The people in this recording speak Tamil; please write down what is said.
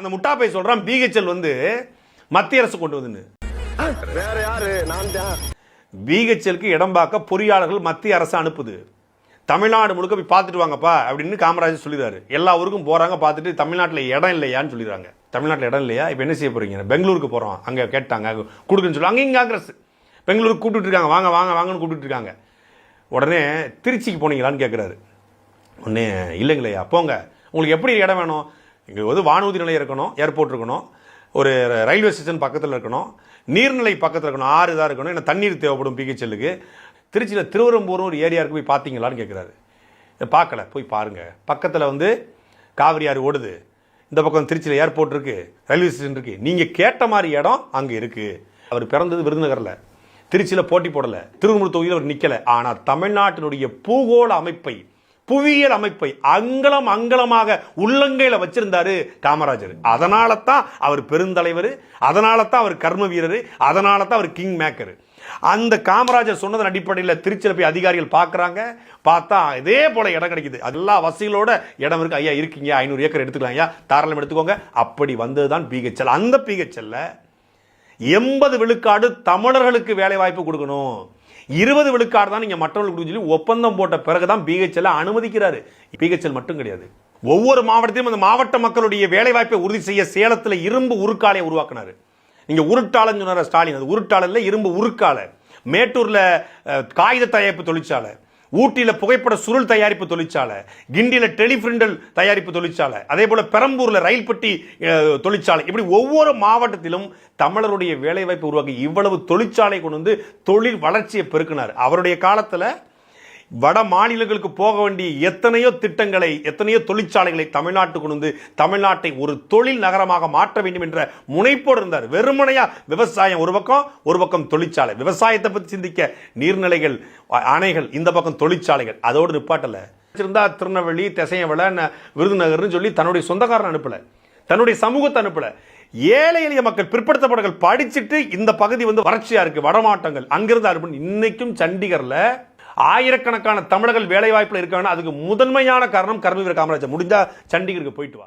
அந்த முட்டாப்பை சொல்றான் பிஹெச்எல் வந்து மத்திய அரசு கொண்டு வந்துன்னு. வேற யாரு? நான் தான். பிஹெச்எலுக்கு இடம் பார்க்க பொறியாளர்கள் மத்திய அரசு அனுப்புது. தமிழ்நாடு முழுக்க போய் பார்த்துட்டு வாங்கப்பா அப்படின்னு காமராஜர் சொல்லிடுறாரு. எல்லா ஊருக்கும் போறாங்க பார்த்துட்டு தமிழ்நாட்டில் இடம் இல்லையான்னு சொல்லிடுறாங்க. தமிழ்நாட்டில் இடம் இல்லையா? இப்போ என்ன செய்ய போறீங்க? பெங்களூருக்கு போறோம். அங்கே கேட்டாங்க கொடுக்குன்னு சொல்லி அங்கேயும் காங்கிரஸ். பெங்களூருக்கு கூப்பிட்டு இருக்காங்க. வாங்க வாங்க வாங்கன்னு கூப்பிட்டு இருக்காங்க. உடனே திருச்சிக்கு போனீங்களான்னு கேட்குறாரு உடனே இல்லைங்களையா போங்க உங்களுக்கு எப்படி இடம் வேணும்? இங்கே வந்து வானூர்தி நிலையம் இருக்கணும் ஏர்போர்ட் இருக்கணும் ஒரு ரயில்வே ஸ்டேஷன் பக்கத்தில் இருக்கணும் நீர்நிலை பக்கத்தில் இருக்கணும் ஆறு இதாக இருக்கணும் ஏன்னா தண்ணீர் தேவைப்படும் பிஹெச்எல்லுக்கு திருச்சியில் திருவரம்பூர்னு ஒரு ஏரியாவுக்கு போய் பார்த்தீங்களான்னு கேட்குறாரு இதை பார்க்கல போய் பாருங்க. பக்கத்தில் வந்து காவிரி ஆறு ஓடுது. இந்த பக்கம் திருச்சியில் ஏர்போர்ட் இருக்குது ரயில்வே ஸ்டேஷன் இருக்குது நீங்கள் கேட்ட மாதிரி இடம் அங்கே இருக்குது அவர் பிறந்தது விருதுநகரில். திருச்சியில் போட்டி போடல. திருவண்ணூர் தொகுதியில் அவர் நிற்கலை ஆனால் தமிழ்நாட்டினுடைய பூகோள அமைப்பை புவியியல் அமைப்பை அங்கலம் அங்கலமாக உள்ளங்கையில வச்சிருந்தாரு காமராஜர். அதனால தான் அவர் பெருந்தலைவர் அதனால தான் அவர் கர்ம வீரர் அதனால தான் அவர் கிங் மேக்கர் அந்த காமராஜர் சொன்னதன் அடிப்படையில் திருச்சியில் போய் அதிகாரிகள் பார்க்குறாங்க பார்த்தா இதே போல இடம் கிடைக்குது. எல்லா வசதிகளோட இடம் இருக்கு. ஐயா இருக்கீங்க. ஐநூறு ஏக்கர் எடுத்துக்கலாம் ஐயா. தாராளம் எடுத்துக்கோங்க. அப்படி வந்தது தான் பிஹெச்எல். அந்த பிஹெச்எல்ல எண்பது விழுக்காடு தமிழர்களுக்கு வேலை வாய்ப்பு கொடுக்கணும். இருபது விழுக்காடு தான் நீங்க மற்றவர்களுக்கு சொல்லி ஒப்பந்தம் போட்ட பிறகுதான் பிஹெச்எல் அனுமதிக்கிறாரு. பிஹெச்எல் மட்டும் கிடையாது. ஒவ்வொரு மாவட்டத்திலும் அந்த மாவட்ட மக்களுடைய வேலைவாய்ப்பை உறுதி செய்ய சேலத்தில் இரும்பு உருக்காலையை உருவாக்குனாரு. நீங்க உருட்டாளன்னு சொன்னார் ஸ்டாலின். அது உருட்டாளர்ல இரும்பு உருக்காலை. மேட்டூர்ல காகித தயாரிப்பு தொழிற்சாலை. ஊட்டியில புகைப்பட சுருள் தயாரிப்பு தொழிற்சாலை கிண்டியில டெலிபிரிண்டல் தயாரிப்பு தொழிற்சாலை அதே போல பெரம்பூரில் ரயில் பெட்டி தொழிற்சாலை. இப்படி ஒவ்வொரு மாவட்டத்திலும் தமிழருடைய வேலைவாய்ப்பு உருவாக்கி இவ்வளவு தொழிற்சாலை கொண்டு வந்து தொழில் வளர்ச்சியை பெருக்கினார். அவருடைய காலத்துல வட மாநிலங்களுக்கு போக வேண்டிய எத்தனையோ திட்டங்களை எத்தனையோ தொழிற்சாலைகளை தமிழ்நாட்டுக்கு கொண்டு வந்து தமிழ்நாட்டை ஒரு தொழில் நகரமாக மாற்ற வேண்டும் என்ற முனைப்போடு இருந்தார். வெறுமனையா விவசாயம் ஒரு பக்கம் ஒரு பக்கம் தொழிற்சாலை. விவசாயத்தை பற்றி சிந்திக்க நீர்நிலைகள் அணைகள் இந்த பக்கம் தொழிற்சாலைகள். அதோடு நிப்பாட்டல. இருந்தா திருநெல்வேலி திசையவள விருதுநகர்னு சொல்லி தன்னுடைய சொந்தக்காரன் அனுப்பல. தன்னுடைய சமூகத்தை அனுப்பல. ஏழை எளிய மக்கள் பிற்படுத்தப்பட்டவர்கள் படிச்சுட்டு இந்த பகுதி வந்து வறட்சியா இருக்கு வடமாட்டங்கள். அங்கிருந்து அனுப்பணும் இன்னைக்கும் சண்டிகர்ல ஆயிரக்கணக்கான தமிழர்கள் வேலைவாய்ப்பில் இருக்காங்கன்னா அதுக்கு முதன்மையான காரணம் கர்மவீர காமராஜர். முடிஞ்சா சண்டிகருக்கு போயிட்டு வா.